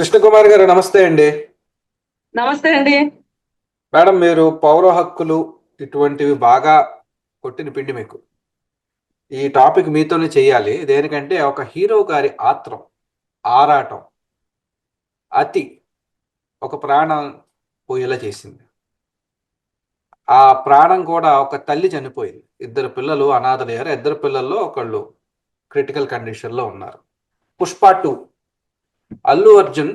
కృష్ణకుమార్ గారు నమస్తే అండి. నమస్తే అండి. మేడం మీరు పౌర హక్కులు ఇటువంటివి బాగా కొట్టిన పిండి మీకు. ఈ టాపిక్ మీతోనే చేయాలి. దేనికంటే ఒక హీరో గారి ఆత్రం ఆరాటం అతి ఒక ప్రాణం పోయేలా చేసింది. ఆ ప్రాణం కూడా ఒక తల్లి చనిపోయింది. ఇద్దరు పిల్లలు అనాథలయ్యారు. ఇద్దరు పిల్లల్లో ఒకళ్ళు క్రిటికల్ కండిషన్లో ఉన్నారు. పుష్ప టూ అల్లు అర్జున్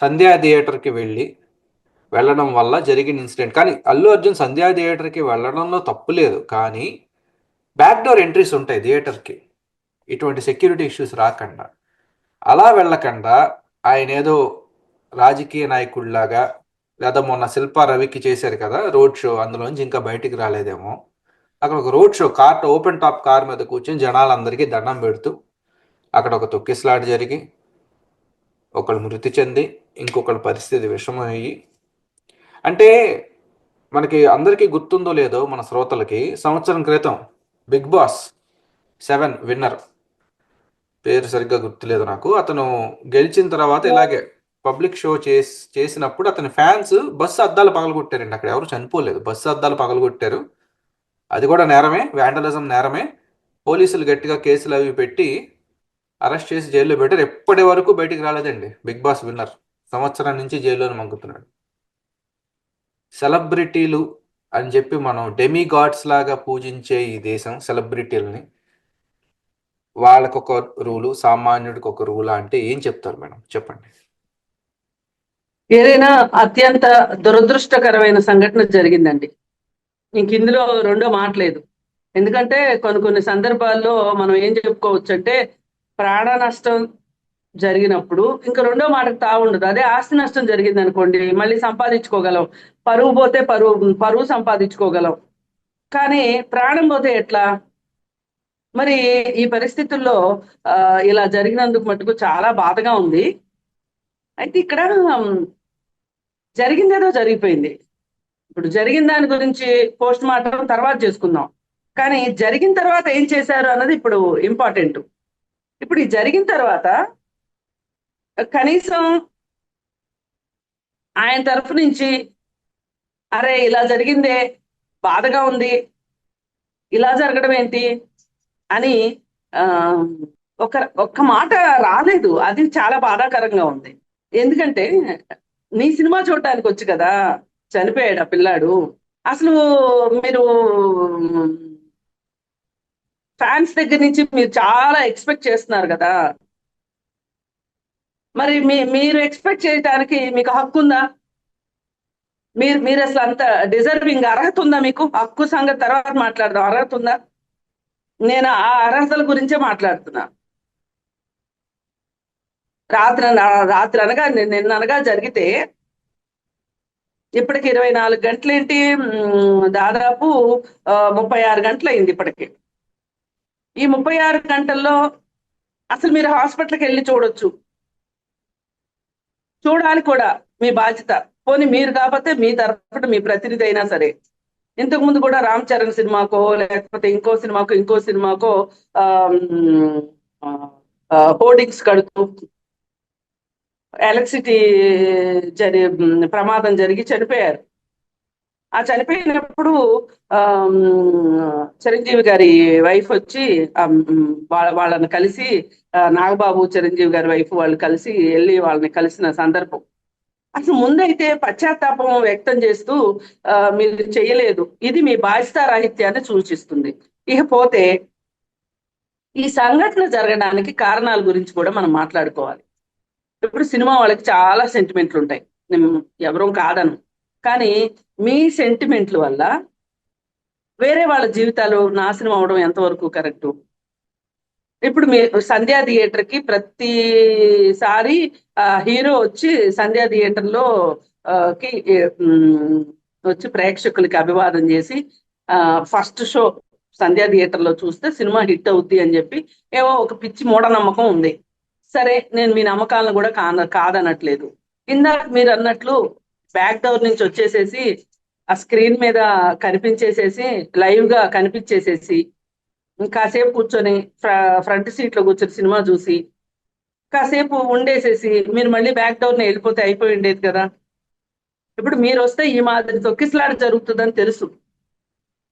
సంధ్యా థియేటర్కి వెళ్ళి వెళ్ళడం వల్ల జరిగిన ఇన్సిడెంట్. కానీ అల్లు అర్జున్ సంధ్యా థియేటర్కి వెళ్ళడంలో తప్పు లేదు. కానీ బ్యాక్ డోర్ ఎంట్రీస్ ఉంటాయి థియేటర్కి. ఇటువంటి సెక్యూరిటీ ఇష్యూస్ రాకుండా. అలా వెళ్ళకుండా ఆయన ఏదో రాజకీయ నాయకుడిలాగా లేదా మొన్న శిల్పా రవికి చేశారు కదా రోడ్ షో అందులోంచి ఇంకా బయటికి రాలేదేమో. అక్కడ ఒక road show car open top car మీద కూర్చొని జనాలందరికీ దండం పెడుతూ అక్కడ ఒక తొక్కిస్లాట్ జరిగి ఒకళ్ళు మృతి చెంది ఇంకొకళ్ళ పరిస్థితి విషమయ్యి. అంటే మనకి అందరికీ గుర్తుందో లేదో మన శ్రోతలకి సంవత్సరం క్రితం బిగ్ బాస్ సెవెన్ విన్నర్ పేరు సరిగ్గా గుర్తులేదు నాకు. అతను గెలిచిన తర్వాత ఇలాగే పబ్లిక్ షో చేసి చేసినప్పుడు అతని ఫ్యాన్స్ బస్సు అద్దాలు పగలగొట్టారండి. అక్కడ ఎవరు చనిపోలేదు. బస్సు అద్దాలు పగలగొట్టారు. అది కూడా నేరమే. వ్యాండలిజం నేరమే. పోలీసులు గట్టిగా కేసులు అవి పెట్టి అరెస్ట్ చేసి జైల్లో పెట్టారు. ఎప్పటి వరకు బయటికి రాలేదండి. Bigg Boss winner. సంవత్సరం నుంచి జైల్లోనే మంగుతున్నాడు. సెలబ్రిటీలు అని చెప్పి మనం డెమీ గాడ్స్ లాగా పూజించే ఈ దేశం సెలబ్రిటీలని వాళ్ళకు ఒక రూలు సామాన్యుడికి ఒక రూలా అంటే ఏం చెప్తారు మేడం? చెప్పండి. ఏదైనా అత్యంత దురదృష్టకరమైన సంఘటన జరిగిందండి. ఇంక ఇందులో రెండో మాట లేదు ఎందుకంటే కొన్ని కొన్ని సందర్భాల్లో మనం ఏం చెప్పుకోవచ్చు అంటే ప్రాణ నష్టం జరిగినప్పుడు ఇంకా రెండో మాటకు తా ఉండదు. అదే ఆస్తి నష్టం జరిగింది అనుకోండి మళ్ళీ సంపాదించుకోగలం. పరువు పోతే పరువు పరువు సంపాదించుకోగలం. కానీ ప్రాణం పోతే ఎట్లా? మరి ఈ పరిస్థితుల్లో ఆ, ఇలా జరిగినందుకు మటుకు చాలా బాధగా ఉంది. అయితే ఇక్కడ జరిగిందేదో జరిగిపోయింది. ఇప్పుడు జరిగిన దాని గురించి పోస్ట్ మార్టం తర్వాత చేసుకుందాం. కానీ జరిగిన తర్వాత ఏం చేశారు అన్నది ఇప్పుడు ఇంపార్టెంట్. ఇప్పుడు ఇది జరిగిన తర్వాత కనీసం ఆయన తరఫు నుంచి అరే ఇలా జరిగిందే బాధగా ఉంది ఇలా జరగడం ఏంటి అని ఆ ఒక ఒక్క మాట రాలేదు. అది చాలా బాధాకరంగా ఉంది. ఎందుకంటే నీ సినిమా చూడటానికి వచ్చి కదా చనిపోయాడు ఆ పిల్లాడు. అసలు మీరు ఫ్యాన్స్ దగ్గర నుంచి మీరు చాలా ఎక్స్పెక్ట్ చేస్తున్నారు కదా. మరి మీ మీరు ఎక్స్పెక్ట్ చేయడానికి మీకు హక్కు ఉందా మీరు మీరు అసలు అంత డిజర్వింగ్ అర్హత ఉందా మీకు? హక్కు సంగతి తర్వాత మాట్లాడదాం. అర్హత ఉందా? నేను ఆ అర్హతల గురించే మాట్లాడుతున్నా. రాత్రి రాత్రి అనగా నిన్న అనగా జరిగితే ఇప్పటికి ఇరవై నాలుగు గంటలేంటి? దాదాపు ముప్పై ఆరు గంటలు అయింది ఇప్పటికి. ఈ ముప్పై ఆరు గంటల్లో అసలు మీరు హాస్పిటల్కి వెళ్ళి చూడొచ్చు. చూడాలి కూడా మీ బాధ్యత. పోనీ మీరు కాకపోతే మీ తరఫున మీ ప్రతినిధి అయినా సరే. ఇంతకు ముందు కూడా రామ్ చరణ్ సినిమాకో లేకపోతే ఇంకో సినిమాకో ఇంకో సినిమాకో హోర్డింగ్స్ కడుతూ ఎలక్ట్రిసిటీ జరి ప్రమాదం జరిగి చనిపోయారు. ఆ చనిపోయినప్పుడు ఆ చిరంజీవి గారి వైఫ్ వచ్చి వాళ్ళని కలిసి నాగబాబు చిరంజీవి గారి వైఫ్ వాళ్ళు కలిసి వెళ్ళి వాళ్ళని కలిసిన సందర్భం. అసలు ముందైతే పశ్చాత్తాపం వ్యక్తం చేస్తూ మీరు చేయలేదు. ఇది మీ బాధ్యత రాహిత్యాన్ని సూచిస్తుంది. ఇకపోతే ఈ సంఘటన జరగడానికి కారణాల గురించి కూడా మనం మాట్లాడుకోవాలి. ఇప్పుడు సినిమా వాళ్ళకి చాలా సెంటిమెంట్లు ఉంటాయి. ఎవరూ కాదను కానీ మీ సెంటిమెంట్ల వల్ల వేరే వాళ్ళ జీవితాలు నాశనం అవడం ఎంతవరకు కరెక్టు ఇప్పుడు మీ సంధ్యా థియేటర్కి ప్రతిసారి హీరో వచ్చి సంధ్యా థియేటర్లో కి వచ్చి ప్రేక్షకులకి అభివాదం చేసి ఫస్ట్ షో సంధ్యా థియేటర్లో చూస్తే సినిమా హిట్ అవుద్ది అని చెప్పి ఏవో ఒక పిచ్చి మూఢనమ్మకం ఉంది. సరే నేను మీ నమ్మకాలను కూడా కాన కాదనట్లేదు. ఇందాక మీరు అన్నట్లు బ్యాక్ డోర్ నుంచి వచ్చేసేసి ఆ స్క్రీన్ మీద కనిపించేసేసి లైవ్గా కనిపించేసేసి కాసేపు కూర్చొని ఫ్రంట్ సీట్లో కూర్చొని సినిమా చూసి కాసేపు ఉండేసేసి మీరు మళ్ళీ బ్యాక్ డోర్ వెళ్ళిపోతే అయిపోయి ఉండేది కదా. ఇప్పుడు మీరు వస్తే ఈ మాదిరి తొక్కిసలాట జరుగుతుందని తెలుసు.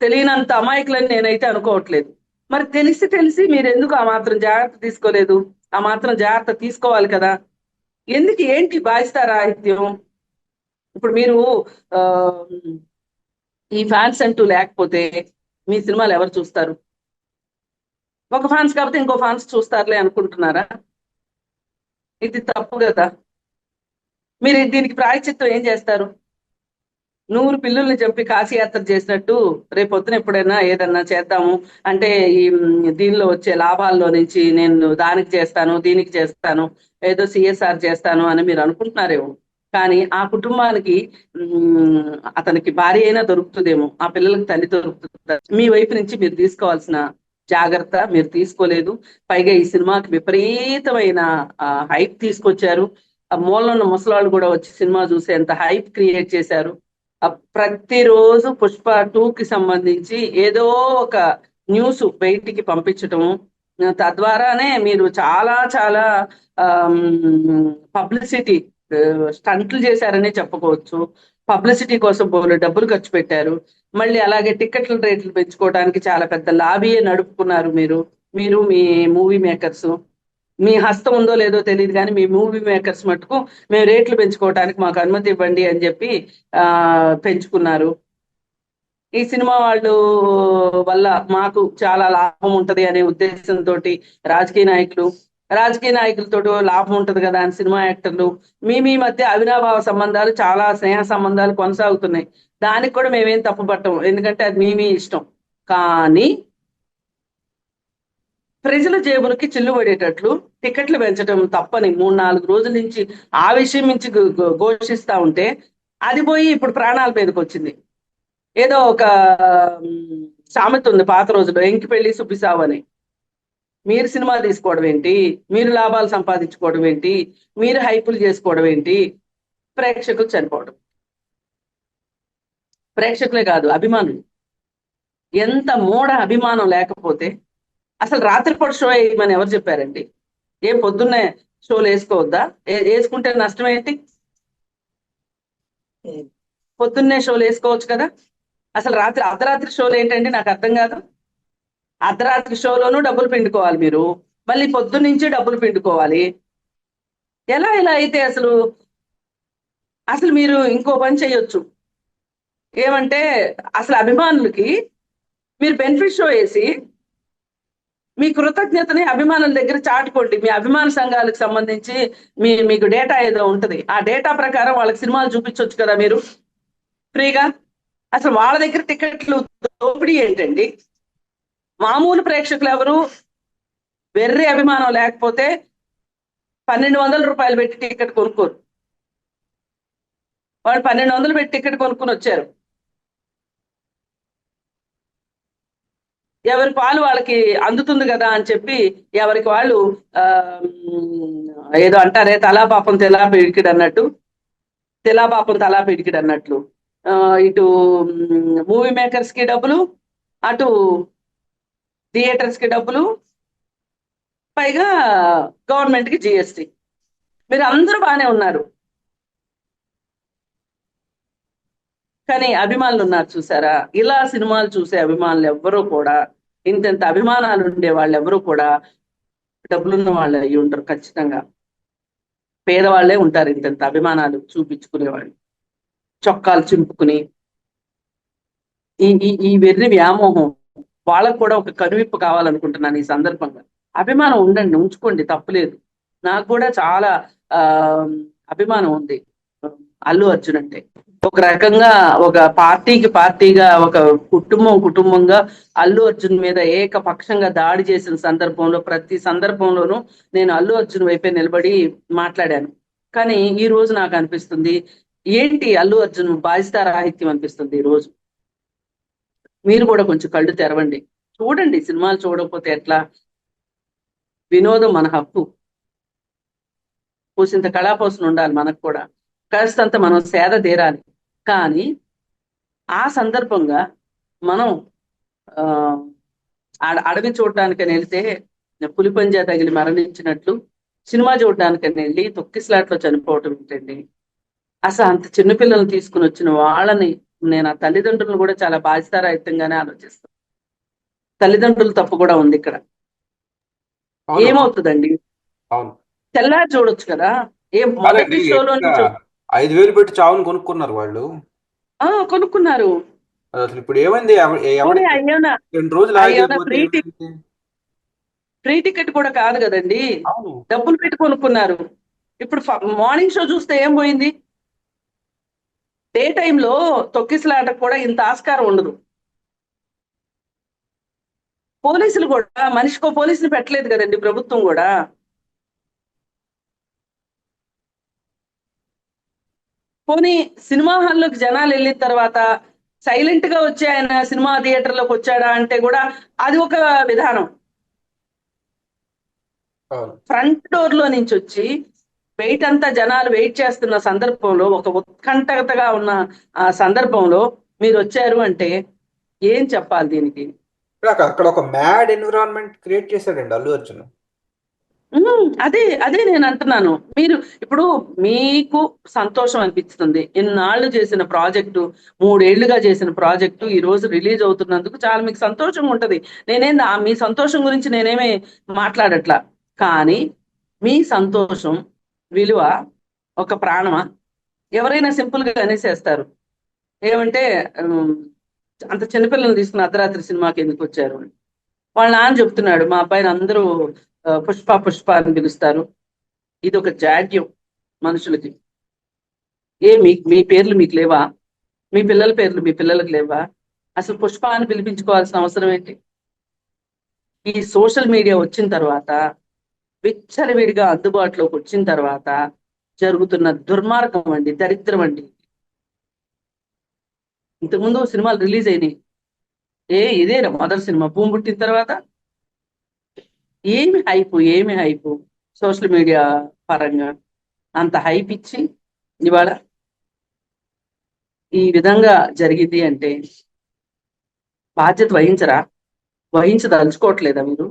తెలియనంత అమాయకులని నేనైతే అనుకోవట్లేదు. మరి తెలిసి తెలిసి మీరు ఎందుకు ఆ మాత్రం జాగ్రత్త తీసుకోలేదు? ఆ మాత్రం జాగ్రత్త తీసుకోవాలి కదా. ఎందుకు ఏంటి బాధిస్తా రాహిత్యం ఇప్పుడు మీరు ఆ ఈ ఫ్యాన్స్ అంటూ లేకపోతే మీ సినిమాలు ఎవరు చూస్తారు? ఒక ఫ్యాన్స్ కాకపోతే ఇంకో ఫ్యాన్స్ చూస్తారులే అనుకుంటున్నారా? ఇది తప్పు కదా. మీరు దీనికి ప్రాయచిత్వం ఏం చేస్తారు? నూరు పిల్లుల్ని చంపి కాశీయాత్ర చేసినట్టు రేపు పొద్దున ఎప్పుడైనా ఏదన్నా చేద్దాము అంటే ఈ దీనిలో వచ్చే లాభాల్లో నుంచి నేను దానికి చేస్తాను దీనికి చేస్తాను ఏదో సిఎస్ఆర్ చేస్తాను అని మీరు అనుకుంటున్నారేమో? కానీ ఆ కుటుంబానికి అతనికి భార్య అయినా దొరుకుతుందేమో ఆ పిల్లలకి తల్లి దొరుకుతుంది? మీ వైపు నుంచి మీరు తీసుకోవాల్సిన జాగ్రత్త మీరు తీసుకోలేదు. పైగా ఈ సినిమాకి విపరీతమైన హైప్ తీసుకొచ్చారు. ఆ మూలలో ఉన్న ముసలాళ్ళు కూడా వచ్చి సినిమా చూసేంత హైప్ క్రియేట్ చేశారు. ప్రతిరోజు పుష్ప టూ కి సంబంధించి ఏదో ఒక న్యూస్ బయటికి పంపించటము. తద్వారానే మీరు చాలా చాలా పబ్లిసిటీ స్టంట్లు చేశారనే చెప్పుకోవచ్చు. పబ్లిసిటీ కోసం బోలు డబ్బులు ఖర్చు పెట్టారు. మళ్ళీ అలాగే టికెట్ల రేట్లు పెంచుకోవడానికి చాలా పెద్ద లాబీయే నడుపుకున్నారు మీరు. మీరు మీ మూవీ మేకర్స్. మీ హస్తం ఉందో లేదో తెలియదు కానీ మీ మూవీ మేకర్స్ మటుకు మేము రేట్లు పెంచుకోవడానికి మాకు అనుమతి ఇవ్వండి అని చెప్పి పెంచుకున్నారు. ఈ సినిమా వాళ్ళు వల్ల మాకు చాలా లాభం ఉంటది అనే ఉద్దేశంతో రాజకీయ నాయకులు రాజకీయ నాయకులతో లాభం ఉంటది కదా అని సినిమా యాక్టర్లు. మీ మీ మధ్య అవినాభావ సంబంధాలు చాలా స్నేహ సంబంధాలు కొనసాగుతున్నాయి. దానికి కూడా మేమేం తప్పు పట్టం ఎందుకంటే అది మీ మీ ఇష్టం. కానీ ప్రజల జేబులకి చిల్లు పడేటట్లు టికెట్లు పెంచడం తప్పని మూడు నాలుగు రోజుల నుంచి ఆ విషయం నుంచి ఘోషిస్తా ఉంటే అది పోయి ఇప్పుడు ప్రాణాల మీదకి వచ్చింది. ఏదో ఒక సామెత ఉంది పాత రోజుల్లో ఎంకి పెళ్ళి సుబ్బిసావు అని. మీరు సినిమా తీసుకోవడం ఏంటి? మీరు లాభాలు సంపాదించుకోవడం ఏంటి? మీరు హైపులు చేసుకోవడం ఏంటి? ప్రేక్షకులు చనిపోవడం. ప్రేక్షకులే కాదు అభిమానులు. ఎంత మూఢ అభిమానం లేకపోతే అసలు రాత్రిపూట షో వేయమని ఎవరు చెప్పారండి? ఏం పొద్దున్నే షోలు వేసుకోవద్దా? ఏ- వేసుకుంటే నష్టం ఏంటి? పొద్దున్నే షోలు వేసుకోవచ్చు కదా? అసలు రాత్రి అర్ధరాత్రి షోలు ఏంటండి? నాకు అర్థం కాదు. అర్ధరాత్రి షోలోనూ డబ్బులు పిండుకోవాలి మీరు. మళ్ళీ పొద్దున్నుంచి డబ్బులు పిండుకోవాలి. ఎలా ఇలా అయితే అసలు అసలు మీరు ఇంకో పని చేయొచ్చు. ఏమంటే అసలు అభిమానులకి మీరు బెనిఫిట్ షో వేసి మీ కృతజ్ఞతని అభిమానుల దగ్గర చాటుకోండి. మీ అభిమాన సంఘాలకు సంబంధించి మీ మీకు డేటా ఏదో ఉంటుంది. ఆ డేటా ప్రకారం వాళ్ళకి సినిమాలు చూపించవచ్చు కదా మీరు. ఫ్రీగా? అసలు వాళ్ళ దగ్గర టికెట్లు దోపిడీ ఏంటండి? మామూలు ప్రేక్షకులు ఎవరు? వెర్రి అభిమానం లేకపోతే పన్నెండు వందల రూపాయలు పెట్టి టికెట్ కొనుక్కోరు. వాళ్ళు పన్నెండు వందలు పెట్టి టికెట్ కొనుక్కొని వచ్చారు. ఎవరి పాలు వాళ్ళకి అందుతుంది కదా అని చెప్పి ఎవరికి వాళ్ళు ఏదో అంటారే తలాపాపం తెలా పిడికిడు అన్నట్టు తెలాపాపం తలా పిడికిడు అన్నట్లు ఇటు మూవీ మేకర్స్కి డబ్బులు అటు థియేటర్స్కి డబ్బులు పైగా గవర్నమెంట్కి జిఎస్టి మీరు అందరూ బాగానే ఉన్నారు. కానీ అభిమానులు ఉన్నారు చూసారా? ఇలా సినిమాలు చూసే అభిమానులు ఎవ్వరూ కూడా ఇంతెంత అభిమానాలు ఉండే వాళ్ళు ఎవరు కూడా డబ్బులున్న వాళ్ళు అయ్యి ఉంటారు ఖచ్చితంగా. పేదవాళ్ళే ఉంటారు ఇంతెంత అభిమానాలు చూపించుకునేవాళ్ళు చొక్కాలు చింపుకుని ఈ ఈ వెర్రి వ్యామోహం వాళ్ళకు కూడా ఒక కనువిప్పు కావాలనుకుంటున్నాను ఈ సందర్భంగా. అభిమానం ఉండండి ఉంచుకోండి తప్పులేదు. నాకు కూడా చాలా ఆ అభిమానం ఉంది. అల్లు అర్జున్ అంటే. ఒక రకంగా ఒక పార్టీకి పార్టీగా ఒక కుటుంబం కుటుంబంగా అల్లు అర్జున్ మీద ఏకపక్షంగా దాడి చేసిన సందర్భంలో ప్రతి సందర్భంలోనూ నేను అల్లు అర్జున్ వైపే నిలబడి మాట్లాడాను. కానీ ఈ రోజు నాకు అనిపిస్తుంది ఏంటి అల్లు అర్జున్ బాధిత రాహిత్యం అనిపిస్తుంది ఈ రోజు? మీరు కూడా కొంచెం కళ్ళు తెరవండి. చూడండి సినిమాలు చూడకపోతే ఎట్లా? వినోదం మన హక్కు. కూసింత కళాపోసన ఉండాలి మనకు కూడా. కాస్తంత మనం సేద తీరాలి. కానీ ఆ సందర్భంగా మనం ఆ అడవి చూడటానికని వెళ్తే పులిపంజా తగిలి మరణించినట్లు సినిమా చూడడానికని వెళ్ళి తొక్కిస్లాట్లో చనిపోవటం ఏంటండి? అసలు అంత చిన్నపిల్లల్ని తీసుకుని వచ్చిన వాళ్ళని నేను ఆ తల్లిదండ్రులను కూడా చాలా బాధ్యతారహితంగానే ఆలోచిస్తాను. తల్లిదండ్రుల తప్పు కూడా ఉంది ఇక్కడ. ఏమవుతుందండి? తెల్లారి చూడొచ్చు కదా? ఏం మొదటి షోలో ఐదు వేలు పెట్టి చావును కొనుక్కున్నారు వాళ్ళు. ఆ కొనుక్కున్నారు. అసలు ఇప్పుడు ఏమైంది? రెండు రోజులు? ఫ్రీ టికెట్ కూడా కాదు కదండి. డబ్బులు పెట్టి కొనుక్కున్నారు. ఇప్పుడు మార్నింగ్ షో చూస్తే ఏం పోయింది? డే టైంలో తొక్కిసలాటకు కూడా ఇంత ఆస్కారం ఉండదు. పోలీసులు కూడా మనిషికో పోలీసులు పెట్టలేదు కదండి ప్రభుత్వం కూడా. పోనీ సినిమా హాల్లోకి జనాలు వెళ్ళిన తర్వాత సైలెంట్గా వచ్చి ఆయన సినిమా థియేటర్లోకి వచ్చాడా అంటే కూడా అది ఒక విధానం. ఫ్రంట్ డోర్లో నుంచి వచ్చి వెయిట్ అంతా జనాలు వెయిట్ చేస్తున్న సందర్భంలో ఒక ఉత్కంఠతగా ఉన్న ఆ సందర్భంలో మీరు వచ్చారు అంటే ఏం చెప్పాలి దీనికి? అక్కడ ఒక మ్యాడ్ ఎన్విరాన్మెంట్ క్రియేట్ చేశాడండి అల్లు అర్జున్. అదే అదే నేను అంటున్నాను. మీరు ఇప్పుడు మీకు సంతోషం అనిపిస్తుంది. ఇన్నాళ్ళు చేసిన ప్రాజెక్టు మూడేళ్ళుగా చేసిన ప్రాజెక్టు ఈ రోజు రిలీజ్ అవుతున్నందుకు చాలా మీకు సంతోషంగా ఉంటది. నేనేం మీ సంతోషం గురించి నేనేమే మాట్లాడట్లా. కానీ మీ సంతోషం విలువ ఒక ప్రాణమా? ఎవరైనా సింపుల్గా అనేసేస్తారు. ఏమంటే అంత చిన్నపిల్లలు తీసుకుని అర్ధరాత్రి సినిమాకి ఎందుకు వచ్చారు అని. వాళ్ళ నాన్న చెప్తున్నాడు మా అబ్బాయిని అందరూ పుష్ప పుష్ప అని పిలుస్తారు. ఇది ఒక జాడ్యం మనుషులకి. ఏ మీ మీ పేర్లు మీకు లేవా? మీ పిల్లల పేర్లు మీ పిల్లలకు లేవా? అసలు పుష్ప అని పిలిపించుకోవాల్సిన అవసరం ఏంటి? ఈ సోషల్ మీడియా వచ్చిన తర్వాత విచ్చలవిడిగా అందుబాటులోకి వచ్చిన తర్వాత జరుగుతున్న దుర్మార్గం అండి దరిద్రం అండి. ఇంతకుముందు సినిమాలు రిలీజ్ అయినాయి. ఏ ఇదేనా మొదటి సినిమా? భూమి పుట్టిన తర్వాత? ఏమి హైప్ ఏమి హైప్? సోషల్ మీడియా పరంగా అంత హైప్ ఇచ్చి ఇవాళ ఈ విధంగా జరిగింది అంటే బాధ్యత వహించరా? వహించదలుచుకోవట్లేదా మీరు?